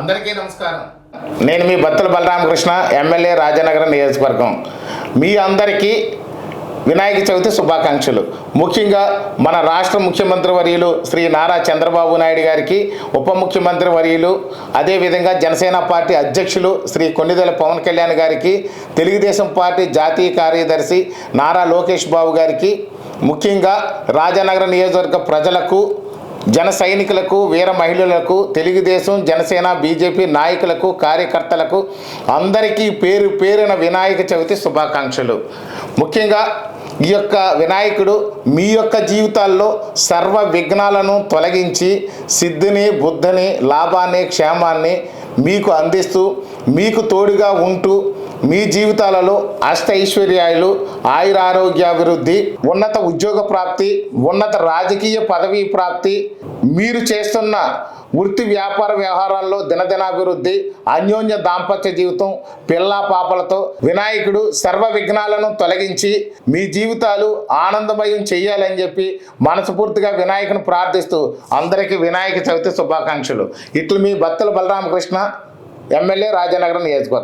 అందరికీ నమస్కారం. నేను మీ బత్తుల బలరామకృష్ణ ఎమ్మెల్యే రాజనగరం నియోజకవర్గం. మీ అందరికీ వినాయక చవితి శుభాకాంక్షలు. ముఖ్యంగా మన రాష్ట్ర ముఖ్యమంత్రి వర్యులు శ్రీ నారా చంద్రబాబు నాయుడు గారికి ఉప ముఖ్యమంత్రి వర్యులు అదేవిధంగా జనసేన పార్టీ అధ్యక్షులు శ్రీ కొన్నిదెల పవన్ కళ్యాణ్ గారికి తెలుగుదేశం పార్టీ జాతీయ కార్యదర్శి నారా లోకేష్ బాబు గారికి ముఖ్యంగా రాజనగర నియోజకవర్గ ప్రజలకు జన సైనికులకు వీర మహిళలకు తెలుగుదేశం జనసేన బీజేపీ నాయకులకు కార్యకర్తలకు అందరికీ పేరు పేరున వినాయక చవితి శుభాకాంక్షలు. ముఖ్యంగా ఈ యొక్క వినాయకుడు మీ యొక్క జీవితాల్లో సర్వ విఘ్నాలను తొలగించి సిద్ధిని బుద్ధిని లాభాన్ని క్షేమాన్ని మీకు అందిస్తూ మీకు తోడుగా ఉంటూ మీ జీవితాలలో అష్ట ఐశ్వర్యాలు ఆయురారోగ్యాభివృద్ధి ఉన్నత ఉద్యోగ ప్రాప్తి ఉన్నత రాజకీయ పదవీ ప్రాప్తి మీరు చేస్తున్న వృత్తి వ్యాపార వ్యవహారాల్లో దినదినాభివృద్ధి అన్యోన్య దాంపత్య జీవితం పిల్లా పాపలతో వినాయకుడు సర్వ విఘ్నాలను తొలగించి మీ జీవితాలు ఆనందమయం చేయాలని చెప్పి మనస్ఫూర్తిగా వినాయకుని ప్రార్థిస్తూ అందరికీ వినాయక చవితి శుభాకాంక్షలు. ఇట్లు మీ భక్తుల బలరామకృష్ణ ఎమ్మెల్యే రాజనగరం నియోజకవర్గం.